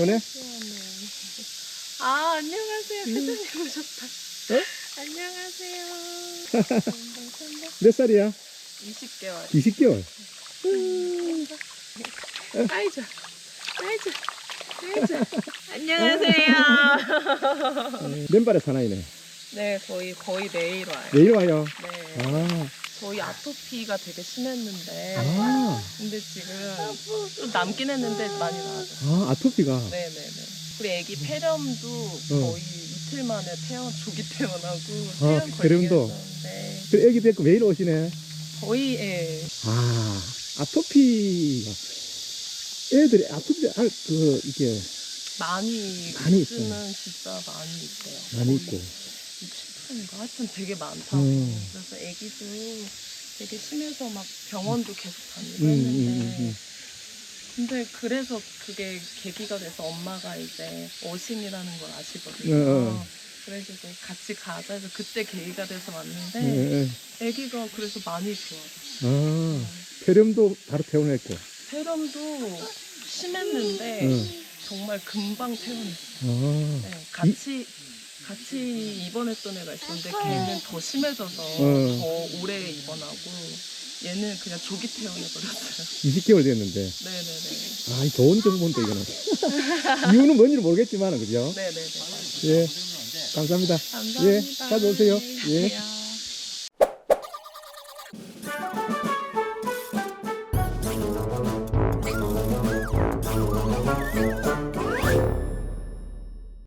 시원해? 아, 안녕하세요. 회장님 오셨다. 어? 안녕하세요. 몇 살이야? 20개월. 20개월. 아이자. 아이자. 아이자. 안녕하세요. 맨발의 사나이네. 네, 거의, 거의 내일 와요. 내일 와요. 네. 아, 저희 아토피가 되게 심했는데. 아, 근데 지금 좀 남긴 했는데 많이 나아졌어요. 아, 아토피가. 네네네. 우리 애기 폐렴도 거의 이틀 만에 태어, 조기 태어나고 아, 폐렴 폐렴도? 그 애기 데리고 매일 오시네. 거의 예. 아, 아토피가. 애들이 아토피, 아, 그, 이게 많이 많이 요즘은 진짜 많이 있대요. 많이 있고. 60%인가 하여튼 되게 많다고. 음. 그래서 애기도 되게 심해서 막 병원도 계속 다니고 음, 음, 했는데 음, 음. 근데 그래서 그게 계기가 돼서 엄마가 이제 어신이라는 걸 아시거든요. 어, 어. 그래서 이제 같이 가자 해서 그때 계기가 돼서 왔는데 예, 예. 애기가 그래서 많이 좋아졌어요. 아, 폐렴도 바로 퇴원했고. 폐렴도 심했는데 응. 정말 금방 퇴원했어요. 아, 네, 같이 같이 입원했던 애가 있었는데 걔는 더 심해져서 어. 더 오래 입원하고 얘는 그냥 조기 퇴원해버렸어요. 20개월 됐는데. 네네네. 아, 이 좋은 정보인데, 이거는. 이유는 뭔지는 모르겠지만, 그죠? 네네네. 예. 감사합니다. 감사합니다. 예, 가져오세요. 예. 가세요.